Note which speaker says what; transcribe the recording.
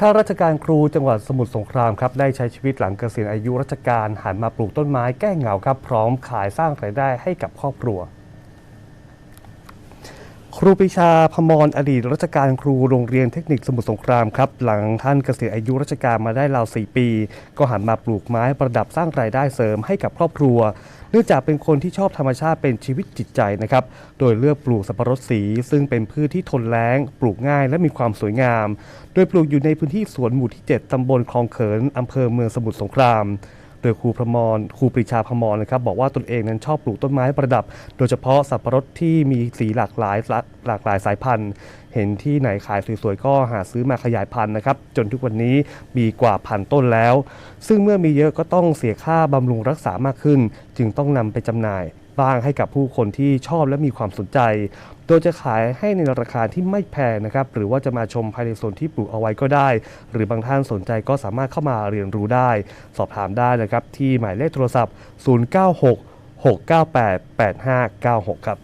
Speaker 1: ข้าราชการครูจังหวัดสมุทรสงครามครับได้ใช้ชีวิตหลังเกษียณอายุราชการหันมาปลูกต้นไม้แก้เหงาครับพร้อมขายสร้างรายได้ให้กับครอบครัว ครูปรีชาพมรอดีตราชการครูโรงเรียนเทคนิคสมุทรสงครามครับหลังท่านเกษียณอายุราชการมาได้ราว4ปี ก็หันมาปลูกไม้ประดับสร้างรายได้เสริมให้กับครอบครัว นื่องจากเป็นคนที่ชอบธรรมชาติเป็นชีวิตจิตใจนะครับ โดยเลือกปลูกสับปะรดสี ซึ่งเป็นพืชที่ทนแล้ง ปลูกง่ายและมีความสวยงาม โดยปลูกอยู่ในพื้นที่สวนหมู่ที่ 7 ตำบลคลองเขินอำเภอเมืองสมุทรสงคราม ดยครูพมรครูปรีชาพมรนะครับบอกว่าตนเองนั้นชอบปลูกต้นไม้ประดับ โดยเฉพาะสับปะรดที่มีสีหลากหลายหลากหลายสายพันธุ์ เห็นที่ไหนขายสวยๆก็หาซื้อมาขยายพันธุ์นะครับจนทุกวันนี้มีกว่าพันต้นแล้ว ซึ่งเมื่อมีเยอะก็ต้องเสียค่าบำรุงรักษามากขึ้น จึงต้องนำไปจำหน่าย บ้างให้กับผู้คนที่ชอบและมีความสนใจ โดยจะขายให้ในราคาที่ไม่แพงนะครับ หรือว่าจะมาชมภายในโซนที่ปลูกเอาไว้ก็ได้ หรือบางท่านสนใจก็สามารถเข้ามาเรียนรู้ได้ สอบถามได้นะครับที่หมายเลขโทรศัพท์ 096 698 8596 ครับ